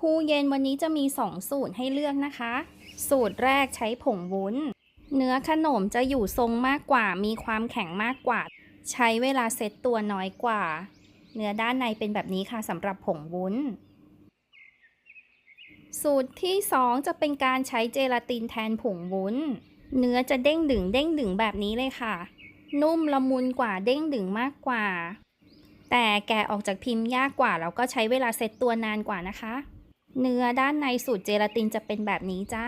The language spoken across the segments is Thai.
หู้เย็นวันนี้จะมี 2 สูตรให้เลือกนะคะ สูตรแรกใช้ผงวุ้น เนื้อขนมจะอยู่ทรงมากกว่า มีความแข็งมากกว่า ใช้เวลาเซตตัวน้อยกว่า เนื้อด้านในเป็นแบบนี้ค่ะสำหรับผงวุ้น สูตรที่ 2 จะเป็นการใช้เจลาตินแทนผงวุ้น เนื้อจะเด้งดึงเด้งดึงแบบนี้เลยค่ะ นุ่มละมุนกว่าเด้งดึงมากกว่าแต่แกะออกจากพิมพ์ยากกว่าแล้วก็ใช้เวลาเซตตัวนานกว่านะคะ เนื้อด้านในสูตรเจลาตินจะเป็นแบบนี้จ้า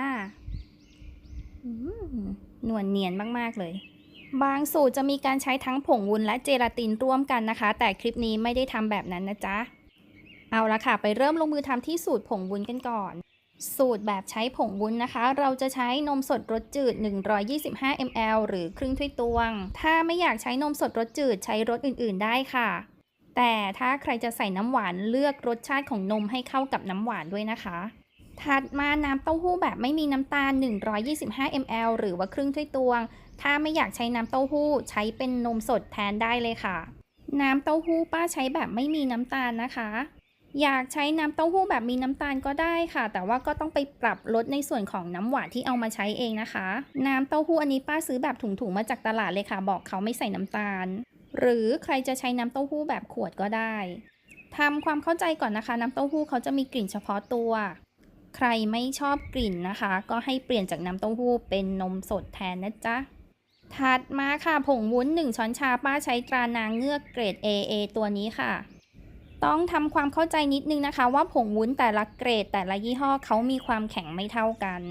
อืมนวลเนียนมากๆเลย บางสูตรจะมีการใช้ทั้งผงวุ้นและเจลาตินร่วมกันนะคะ แต่คลิปนี้ไม่ได้ทำแบบนั้นนะจ๊ะ เอาละค่ะ ไปเริ่มลงมือทำที่สูตรผงวุ้นกันก่อน สูตรแบบใช้ผงวุ้นนะคะ เราจะใช้นมสดรสจืด 125 ml หรือครึ่งถ้วยตวง ถ้าไม่อยากใช้นมสดรสจืดใช้รสอื่น ๆ ได้ค่ะ แต่ถ้าใครจะใส่น้ำหวานเลือกรสชาติของนมให้เข้ากับน้ำหวานด้วยนะคะ ถัดมาน้ำเต้าหู้แบบไม่มีน้ำตาล 125 ml หรือว่าครึ่งถ้วยตวง ถ้าไม่อยากใช้น้ำเต้าหู้ใช้เป็นนมสดแทนได้เลยค่ะ น้ำเต้าหู้ป้าใช้แบบไม่มีน้ำตาลนะคะ อยากใช้น้ำเต้าหู้แบบมีน้ำตาลก็ได้ค่ะ แต่ว่าก็ต้องไปปรับลดในส่วนของน้ำหวานที่เอามาใช้เองนะคะ น้ำเต้าหู้อันนี้ป้าซื้อแบบถุงๆมาจากตลาดเลยค่ะ บอกเขาไม่ใส่น้ำตาล หรือใครจะใช้น้ำเต้าหู้แบบขวดก็ได้ทำความเข้าใจก่อนนะคะ น้ำเต้าหู้เขาจะมีกลิ่นเฉพาะตัว ใครไม่ชอบกลิ่นนะคะ ก็ให้เปลี่ยนจากน้ำเต้าหู้เป็นนมสดแทนนะจ๊ะถัดมาค่ะผงวุ้น 1 ช้อนชาป้าใช้ตรานางเงือกเกรด AA ตัวนี้ค่ะ ต้องทำความเข้าใจนิดนึงนะคะ ว่าผงวุ้นแต่ละเกรดแต่ละยี่ห้อเขามีความแข็งไม่เท่ากัน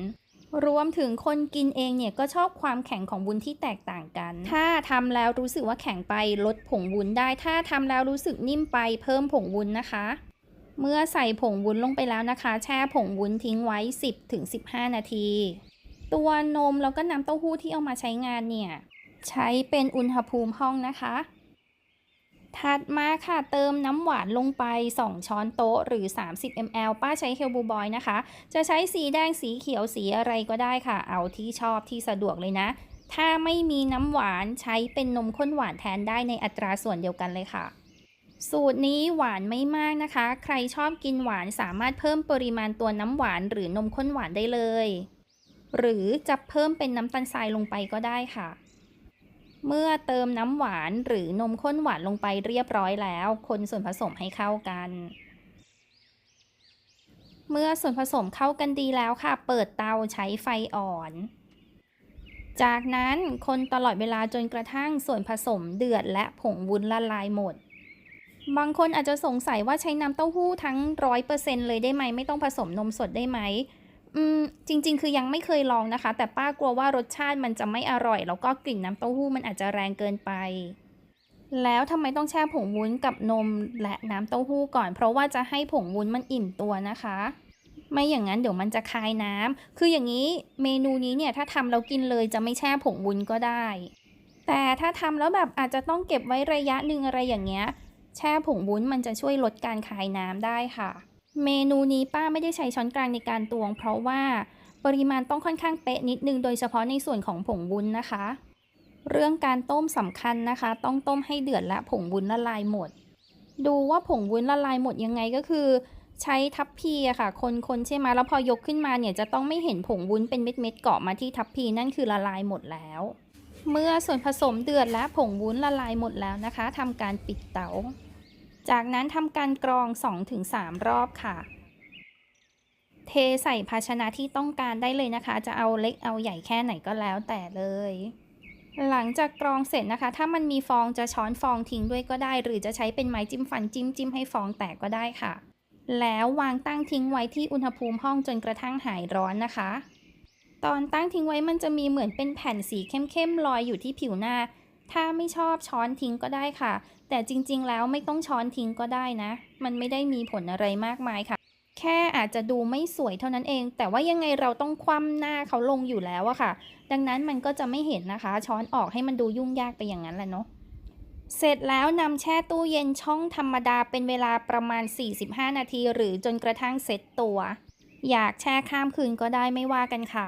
รวมถึงคนกินเองเนี่ยก็ชอบความแข็งของวุ้นที่แตกต่างกัน ถ้าทำแล้วรู้สึกว่าแข็งไปลดผงวุ้นได้ ถ้าทำแล้วรู้สึกนิ่มไปเพิ่มผงวุ้นนะคะ เมื่อใส่ผงวุ้นลงไปแล้วนะคะ แช่ผงวุ้นทิ้งไว้ 10-15 นาที ตัวนมแล้วก็น้ำเต้าหู้ที่เอามาใช้งานเนี่ย ใช้เป็นอุณหภูมิห้องนะคะ ถัดมาค่ะเติมน้ำหวานลงไป 2 ช้อนโต๊ะหรือ 30 ml ป้าใช้เฮลบูบอยนะคะ จะใช้สีแดงสีเขียวสีอะไรก็ได้ค่ะ เอาที่ชอบที่สะดวกเลยนะ ถ้าไม่มีน้ำหวานใช้เป็นนมข้นหวานแทนได้ในอัตราส่วนเดียวกันเลยค่ะ สูตรนี้หวานไม่มากนะคะ ใครชอบกินหวานสามารถเพิ่มปริมาณตัวน้ำหวานหรือนมข้นหวานได้เลย หรือจะเพิ่มเป็นน้ำตาลทรายลงไปก็ได้ค่ะ เมื่อเติมน้ำหวานหรือนมข้นหวานลงไปเรียบร้อยแล้ว คนส่วนผสมให้เข้ากัน เมื่อส่วนผสมเข้ากันดีแล้วค่ะ เปิดเตาใช้ไฟอ่อน จากนั้นคนตลอดเวลาจนกระทั่งส่วนผสมเดือดและผงวุ้นละลายหมด บางคนอาจจะสงสัยว่าใช้น้ำเต้าหู้ทั้งร้อยเปอร์เซ็นเลยได้ไหม ไม่ต้องผสมนมสดได้ไหม อืมจริง ๆ คือยังไม่เคยลองนะคะ แต่ป้ากลัวว่ารสชาติมันจะไม่อร่อย แล้วก็กลิ่นน้ำเต้าหู้มันอาจจะแรงเกินไป แล้วทำไมต้องแช่ผงวุ้นกับนมและน้ำเต้าหู้ก่อน เพราะว่าจะให้ผงวุ้นมันอิ่มตัวนะคะ ไม่อย่างนั้นเดี๋ยวมันจะคายน้ำคืออย่างนี้เมนูนี้เนี่ยถ้าทำแล้วกินเลยจะไม่แช่ผงวุ้นก็ได้ แต่ถ้าทำแล้วแบบอาจจะต้องเก็บไว้ระยะหนึ่งอะไรอย่างเงี้ย แช่ผงวุ้นมันจะช่วยลดการคายน้ำได้ค่ะ เมนูนี้ป้าไม่ได้ใช้ช้อนกลางในการตวง เพราะว่าปริมาณต้องค่อนข้างเป๊ะนิดนึงโดยเฉพาะในส่วนของผงวุ้นนะคะ เรื่องการต้มสำคัญนะคะ ต้องต้มให้เดือดและผงวุ้นละลายหมด ดูว่าผงวุ้นละลายหมดยังไงก็คือ ใช้ทัพพีอะค่ะ คนๆใช่ไหมแล้วพอยกขึ้นมาเนี่ยจะต้องไม่เห็นผงวุ้นเป็นเม็ดๆเกาะมาที่ทัพพีนั่นคือละลายหมดแล้ว เมื่อส่วนผสมเดือดและผงวุ้นละลายหมดแล้วนะคะทำการปิดเตา จากนั้นทำการกรอง 2-3 รอบค่ะ เทใส่ภาชนะที่ต้องการได้เลยนะคะ จะเอาเล็กเอาใหญ่แค่ไหนก็แล้วแต่เลย หลังจากกรองเสร็จนะคะ ถ้ามันมีฟองจะช้อนฟองทิ้งด้วยก็ได้ หรือจะใช้เป็นไม้จิ้มฟันจิ้มจิ้มให้ฟองแตกก็ได้ค่ะ แล้ววางตั้งทิ้งไว้ที่อุณหภูมิห้องจนกระทั่งหายร้อนนะคะ ตอนตั้งทิ้งไว้มันจะมีเหมือนเป็นแผ่นสีเข้มๆลอยอยู่ที่ผิวหน้า ถ้าไม่ชอบช้อนทิ้งก็ได้ค่ะ แต่จริงๆ แล้วไม่ต้องช้อนทิ้งก็ได้นะ มันไม่ได้มีผลอะไรมากมายค่ะ แค่อาจจะดูไม่สวยเท่านั้นเอง แต่ว่ายังไงเราต้องคว่ำหน้าเขาลงอยู่แล้วอะค่ะ ดังนั้นมันก็จะไม่เห็นนะคะ ช้อนออกให้มันดูยุ่งยากไปอย่างนั้นแหละเนาะเสร็จแล้วนำแช่ตู้เย็นช่องธรรมดาเป็นเวลาประมาณ 45 นาที หรือจนกระทั่งเซ็ตตัว อยากแช่ข้ามคืนก็ได้ไม่ว่ากันค่ะ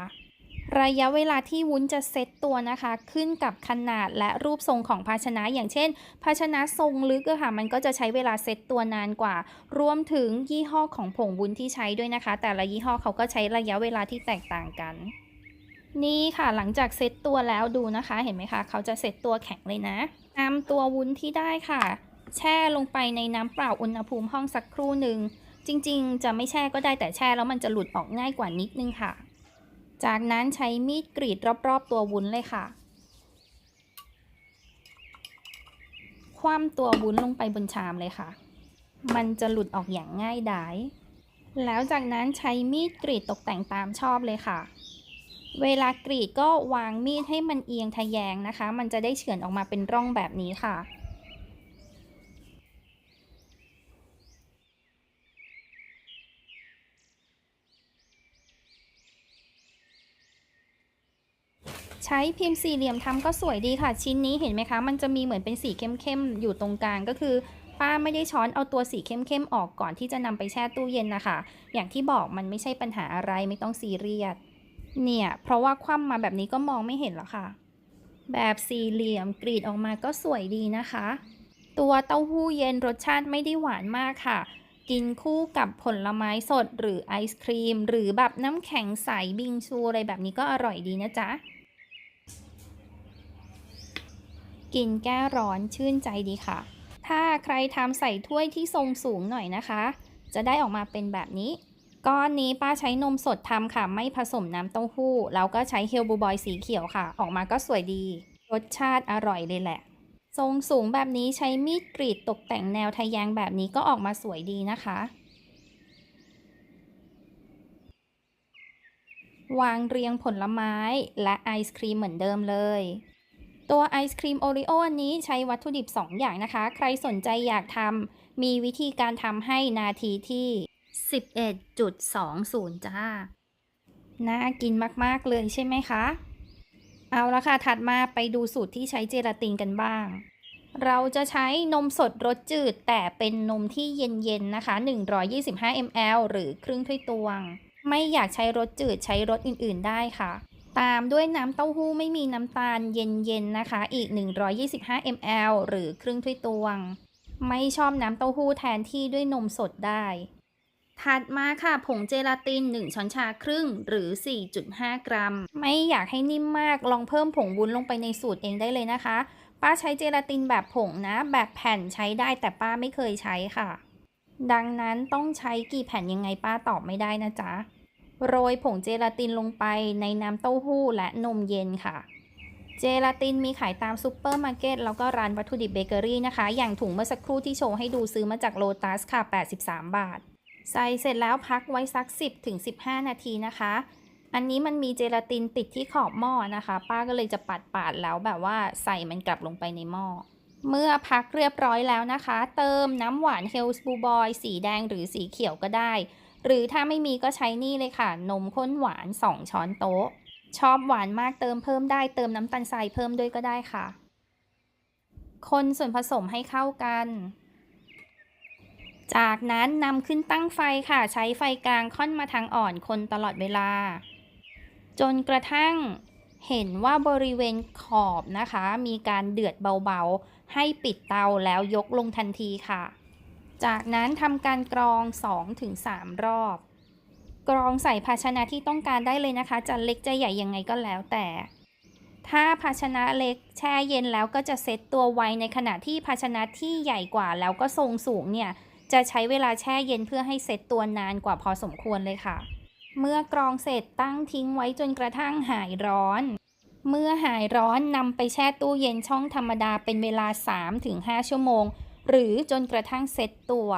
ระยะเวลาที่วุ้นจะเซตตัวนะคะ ขึ้นกับขนาดและรูปทรงของภาชนะ อย่างเช่น ภาชนะทรงลึกค่ะ มันก็จะใช้เวลาเซตตัวนานกว่า รวมถึงยี่ห้อของผงวุ้นที่ใช้ด้วยนะคะ แต่ละยี่ห้อเขาก็ใช้ระยะเวลาที่แตกต่างกัน นี่ค่ะหลังจากเซตตัวแล้วดูนะคะ เห็นไหมคะ เขาจะเซตตัวแข็งเลยนะนำตัววุ้นที่ได้ค่ะ แช่ลงไปในน้ำเปล่าอุณหภูมิห้องสักครู่หนึ่งจริง ๆ จะไม่แช่ก็ได้แต่แช่แล้วมันจะหลุดออกง่ายกว่านิดนึงค่ะ จากนั้นใช้มีดกรีดรอบๆตัววุ้นเลยค่ะ คว่ำตัววุ้นลงไปบนชามเลยค่ะ มันจะหลุดออกอย่างง่ายดาย แล้วจากนั้นใช้มีดกรีดตกแต่งตามชอบเลยค่ะ เวลากรีดก็วางมีดให้มันเอียงทะแยงนะคะ มันจะได้เฉือนออกมาเป็นร่องแบบนี้ค่ะ ใช้พิมพ์สี่เหลี่ยมทำก็สวยดีค่ะ ชิ้นนี้เห็นไหมคะ มันจะมีเหมือนเป็นสีเข้มๆอยู่ตรงกลางก็คือ ป้าไม่ได้ช้อนเอาตัวสีเข้มๆออกก่อนที่จะนำไปแช่ตู้เย็นนะคะ อย่างที่บอกมันไม่ใช่ปัญหาอะไรไม่ต้องซีเรียสเนี่ย เพราะว่าคว่ำมาแบบนี้ก็มองไม่เห็นแล้วค่ะ แบบสี่เหลี่ยมกรีดออกมาก็สวยดีนะคะ ตัวเต้าหู้เย็นรสชาติไม่ได้หวานมากค่ะ กินคู่กับผลไม้สดหรือไอศครีม หรือแบบน้ำแข็งใสบิงซูอะไรแบบนี้ก็อร่อยดีนะจ๊ะ กินแก้ร้อนชื่นใจดีค่ะ ถ้าใครทำใส่ถ้วยที่ทรงสูงหน่อยนะคะ จะได้ออกมาเป็นแบบนี้ ก้อนนี้ป้าใช้นมสดทำค่ะ ไม่ผสมน้ำเต้าหู้ แล้วก็ใช้เฮลบูบอยสีเขียวค่ะ ออกมาก็สวยดี รสชาติอร่อยเลยแหละ ทรงสูงแบบนี้ใช้มีดกรีดตกแต่งแนวทะแยงแบบนี้ก็ออกมาสวยดีนะคะวางเรียงผลไม้และไอศครีมเหมือนเดิมเลย ตัวไอศครีมโอริโออันนี้ใช้วัตถุดิบ 2 อย่างนะคะ ใครสนใจอยากทำมีวิธีการทำให้นาทีที่ 11.20 จ้า น่ากินมาก ๆ เลยใช่ไหมคะ เอาละค่ะ ถัดมาไปดูสูตรที่ใช้เจลาตินกันบ้าง เราจะใช้นมสดรสจืด แต่เป็นนมที่เย็น ๆ นะคะ 125 ml หรือครึ่งถ้วยตวง ไม่อยากใช้รสจืดใช้รสอื่น ๆ ได้ค่ะ ตามด้วยน้ำเต้าหู้ไม่มีน้ำตาลเย็นๆนะคะ อีก 125 ml หรือครึ่งถ้วยตวง ไม่ชอบน้ำเต้าหู้แทนที่ด้วยนมสดได้ ถัดมาค่ะผงเจลาติน 1 ช้อนชาครึ่งหรือ 4.5 กรัม ไม่อยากให้นิ่มมากลองเพิ่มผงวุ้นลงไปในสูตรเองได้เลยนะคะ ป้าใช้เจลาตินแบบผงนะ แบบแผ่นใช้ได้แต่ป้าไม่เคยใช้ค่ะ ดังนั้นต้องใช้กี่แผ่นยังไงป้าตอบไม่ได้นะจ๊ะ โรยผงเจลาตินลงไปในน้ำเต้าหู้และนมเย็นค่ะ เจลาตินมีขายตามซูเปอร์มาร์เก็ตแล้วก็ร้านวัตถุดิบเบเกอรี่นะคะ อย่างถุงเมื่อสักครู่ที่โชว์ให้ดูซื้อมาจากโลตัสค่ะ 83 บาท ใส่เสร็จแล้วพักไว้สัก 10ถึง15 นาทีนะคะ อันนี้มันมีเจลาตินติดที่ขอบหม้อนะคะ ป้าก็เลยจะปัดปาดแล้วแบบว่าใส่มันกลับลงไปในหม้อเมื่อพักเรียบร้อยแล้วนะคะ เติมน้ำหวานเฮลส์บูบอยสีแดงหรือสีเขียวก็ได้ หรือถ้าไม่มีก็ใช้นี่เลยค่ะ นมข้นหวาน 2 ช้อนโต๊ะ ชอบหวานมากเติมเพิ่มได้เติมน้ำตาลทรายเพิ่มด้วยก็ได้ค่ะ คนส่วนผสมให้เข้ากันจากนั้นนำขึ้นตั้งไฟค่ะ ใช้ไฟกลางค่อนมาทางอ่อนคนตลอดเวลา จนกระทั่งเห็นว่าบริเวณขอบนะคะ มีการเดือดเบาๆ ให้ปิดเตาแล้วยกลงทันทีค่ะ จากนั้นทำการกรอง 2-3 รอบ กรองใส่ภาชนะที่ต้องการได้เลยนะคะ จะเล็กจะใหญ่ยังไงก็แล้วแต่ ถ้าภาชนะเล็กแช่เย็นแล้วก็จะเซตตัวไวในขณะที่ภาชนะที่ใหญ่กว่าแล้วก็ทรงสูงเนี่ยจะใช้เวลาแช่เย็นเพื่อให้เซตตัวนานกว่าพอสมควรเลยค่ะ เมื่อกรองเสร็จตั้งทิ้งไว้จนกระทั่งหายร้อน เมื่อหายร้อนนำไปแช่ตู้เย็นช่องธรรมดาเป็นเวลา 3-5 ชั่วโมง หรือจนกระทั่งเซตตัว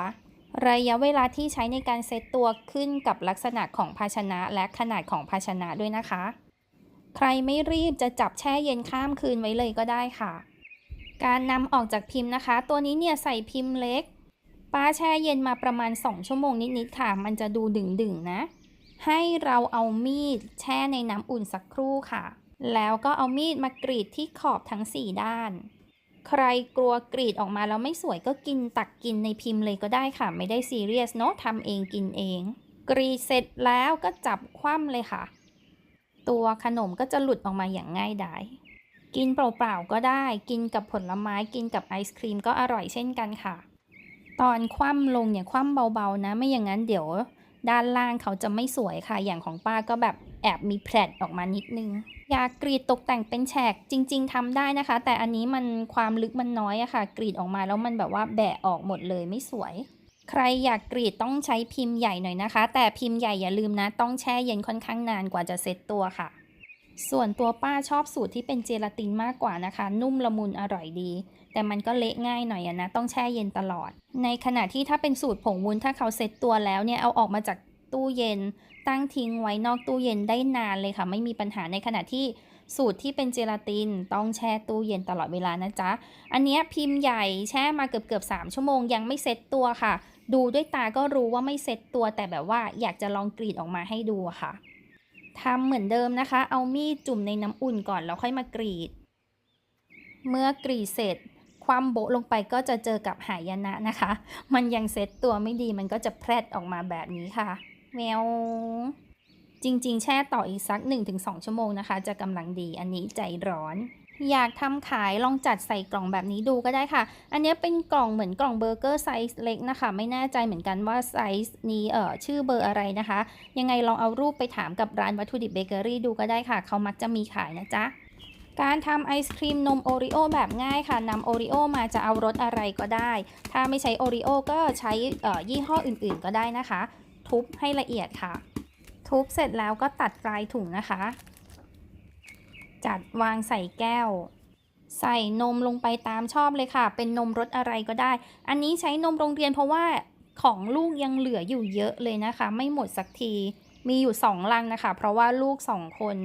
ระยะเวลาที่ใช้ในการเซตตัวขึ้นกับลักษณะของภาชนะและขนาดของภาชนะด้วยนะคะ ใครไม่รีบจะจับแช่เย็นข้ามคืนไว้เลยก็ได้ค่ะ การนำออกจากพิมพ์นะคะ ตัวนี้เนี่ยใส่พิมพ์เล็ก ป้าแช่เย็นมาประมาณ 2 ชั่วโมงนิดๆค่ะ มันจะดูดึงๆนะ ให้เราเอามีดแช่ในน้ำอุ่นสักครู่ค่ะ แล้วก็เอามีดมากรีดที่ขอบทั้ง 4 ด้าน ใครกลัวกรีดออกมาแล้วไม่สวยก็กินตักกินในพิมพ์เลยก็ได้ค่ะ ไม่ได้ซีเรียสเนาะทำเองกินเอง กรีดเสร็จแล้วก็จับคว่ำเลยค่ะ ตัวขนมก็จะหลุดออกมาอย่างง่ายดายกินเปล่าๆก็ได้กินกับผลไม้กินกับไอศครีมก็อร่อยเช่นกันค่ะ ตอนคว่ำลงเนี่ยคว่ำเบาๆนะ ไม่อย่างนั้นเดี๋ยว ด้านล่างเขาจะไม่สวยค่ะอย่างของป้าก็แบบ แอบมีแผลดออกมานิดนึงอยากกรีดตกแต่งเป็นแฉกจริง ๆทำได้นะคะ แต่อันนี้มันความลึกมันน้อยอะค่ะ กรีดออกมาแล้วมันแบบว่าแบะออกหมดเลยไม่สวย ใครอยากกรีดต้องใช้พิมพ์ใหญ่หน่อยนะคะ แต่พิมพ์ใหญ่อย่าลืมนะ ต้องแช่เย็นค่อนข้างนานกว่าจะเซ็ตตัวค่ะ ส่วนตัวป้าชอบสูตรที่เป็นเจลาตินมากกว่านะคะ นุ่มละมุนอร่อยดี แต่มันก็เละง่ายหน่อยอะนะ ต้องแช่เย็นตลอด ในขณะที่ถ้าเป็นสูตรผงวุ้นถ้าเขาเซ็ตตัวแล้วเนี่ยเอาออกมาจากตู้เย็น ตั้งทิ้งไว้นอกตู้เย็นได้นานเลยค่ะ ไม่มีปัญหาในขณะที่สูตรที่เป็นเจลาตินต้องแช่ตู้เย็นตลอดเวลานะจ๊ะ อันนี้พิมพ์ใหญ่แช่มาเกือบเกือบๆ3ชั่วโมงยังไม่เซ็ตตัวค่ะ ดูด้วยตาก็รู้ว่าไม่เซ็ตตัว แต่แบบว่าอยากจะลองกรีดออกมาให้ดูค่ะทำเหมือนเดิมนะคะ เอามีดจุ่มในน้ำอุ่นก่อนแล้วค่อยมากรีด เมื่อกรีดเสร็จ ความโบะลงไปก็จะเจอกับหายนะนะคะ มันยังเซ็ตตัวไม่ดีมันก็จะแพรดออกมาแบบนี้ค่ะ แมวจริง ๆ แช่ต่ออีกสัก 1-2 ชั่วโมงนะคะ จะกำลังดีอันนี้ใจร้อน อยากทำขายลองจัดใส่กล่องแบบนี้ดูก็ได้ค่ะ อันนี้เป็นกล่องเหมือนกล่องเบอร์เกอร์ไซส์เล็กนะคะ ไม่แน่ใจเหมือนกันว่าไซส์นี้เอ่อชื่อเบอร์อะไรนะคะ ยังไงลองเอารูปไปถามกับร้านวัตถุดิบเบเกอรี่ดูก็ได้ค่ะ เขามักจะมีขายนะจ๊ะการทำไอศครีมนมโอริโอแบบง่ายค่ะนำโอริโอมาจะเอารสอะไรก็ได้ ถ้าไม่ใช้โอริโอก็ใช้เอ่อยี่ห้ออื่นๆ ก็ได้นะคะ ทุบให้ละเอียดค่ะ ทุบเสร็จแล้วก็ตัดปลายถุงนะคะ จัดวางใส่แก้ว ใส่นมลงไปตามชอบเลยค่ะ เป็นนมรสอะไรก็ได้ อันนี้ใช้นมโรงเรียนเพราะว่าของลูกยังเหลืออยู่เยอะเลยนะคะ ไม่หมดสักทีมีอยู่สองลังนะคะ เพราะว่าลูกสองคน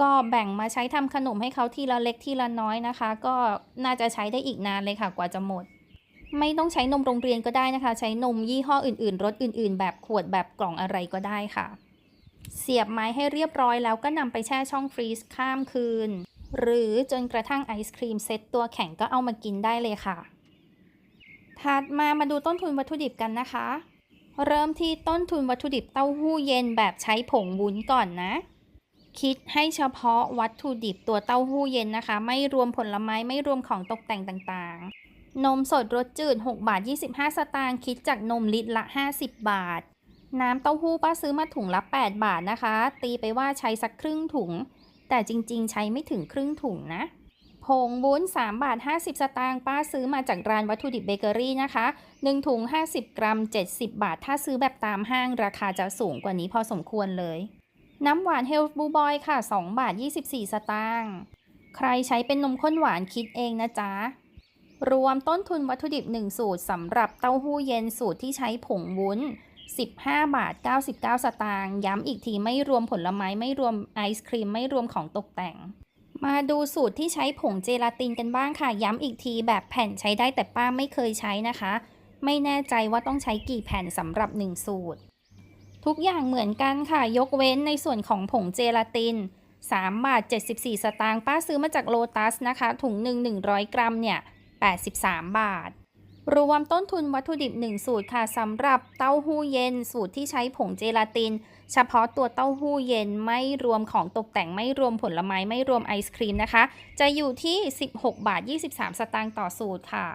ก็แบ่งมาใช้ทำขนมให้เขาทีละเล็กทีละน้อยนะคะ ก็น่าจะใช้ได้อีกนานเลยค่ะกว่าจะหมด ไม่ต้องใช้นมโรงเรียนก็ได้นะคะ ใช้นมยี่ห้ออื่นๆรสอื่น ๆ แบบขวดแบบกล่องอะไรก็ได้ค่ะ เสียบไม้ให้เรียบร้อยแล้วก็นำไปแช่ช่องฟรีซข้ามคืน หรือจนกระทั่งไอศครีมเซ็ตตัวแข็งก็เอามากินได้เลยค่ะ ถัดมามาดูต้นทุนวัตถุดิบกันนะคะ เริ่มที่ต้นทุนวัตถุดิบเต้าหู้เย็นแบบใช้ผงวุ้นก่อนนะคิดให้เฉพาะวัตถุดิบตัวเต้าหู้เย็นนะคะ ไม่รวมผลไม้ไม่รวมของตกแต่งต่าง นมสดรสจืด 6 บาท 25 สตางค์คิดจากนมลิตรละ 50 บาท น้ำเต้าหู้ป้าซื้อมาถุงละ 8 บาทนะคะ ตีไปว่าใช้สักครึ่งถุง แต่จริงๆ ใช้ไม่ถึงครึ่งถุงนะผงวุ้น3บาท 50 สตางค์ป้าซื้อมาจากร้านวัตถุดิบเบเกอรี่นะคะ 1 ถุง 50 กรัม 70 บาท ถ้าซื้อแบบตามห้างราคาจะสูงกว่านี้พอสมควรเลย น้ำหวานเฮลบูบอยค่ะ 2 บาท 24 สตางค์ใครใช้เป็นนมข้นหวานคิดเองนะจ๊ะ รวมต้นทุนวัตถุดิบ 1 สูตรสำหรับเต้าหู้เย็นสูตรที่ใช้ผงวุ้น 15 บาท 99 สตางค์ย้ำอีกทีไม่รวมผลไม้ไม่รวมไอศครีมไม่รวมของตกแต่ง มาดูสูตรที่ใช้ผงเจลาตินกันบ้างค่ะ ย้ำอีกทีแบบแผ่นใช้ได้แต่ป้าไม่เคยใช้นะคะ ไม่แน่ใจว่าต้องใช้กี่แผ่นสำหรับ 1 สูตร ทุกอย่างเหมือนกันค่ะ ยกเว้นในส่วนของผงเจลาติน3บาท74 สตางค์ป้าซื้อมาจากโลตัสนะคะ ถุงหนึ่ง100 กรัมเนี่ย 83 บาท รวมต้นทุนวัตถุดิบ 1 สูตรค่ะสำหรับเต้าหู้เย็น สูตรที่ใช้ผงเจลาติน เฉพาะตัวเต้าหู้เย็นไม่รวมของตกแต่งไม่รวมผลไม้ไม่รวมไอศครีมนะคะ จะอยู่ที่ 16 บาท 23 สตางค์ต่อสูตรค่ะ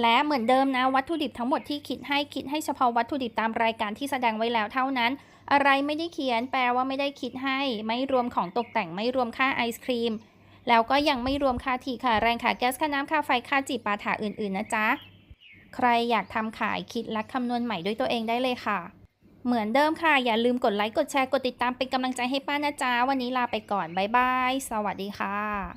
และเหมือนเดิมนะวัตถุดิบทั้งหมดที่คิดให้คิดให้เฉพาะวัตถุดิบตามรายการที่แสดงไว้แล้วเท่านั้น อะไรไม่ได้เขียนแปลว่าไม่ได้คิดให้ ไม่รวมของตกแต่งไม่รวมค่าไอศครีม แล้วก็ยังไม่รวมค่าที่ค่ะแรงค่าแก๊สค่าน้ำค่าไฟค่าจีบปาถาอื่นๆนะจ๊ะ ใครอยากทำขายคิดและคำนวณใหม่ด้วยตัวเองได้เลยค่ะ เหมือนเดิมค่ะ อย่าลืมกดไลค์กดแชร์กดติดตามเป็นกำลังใจให้ป้านะจ๊ะ วันนี้ลาไปก่อนบ๊ายบายสวัสดีค่ะ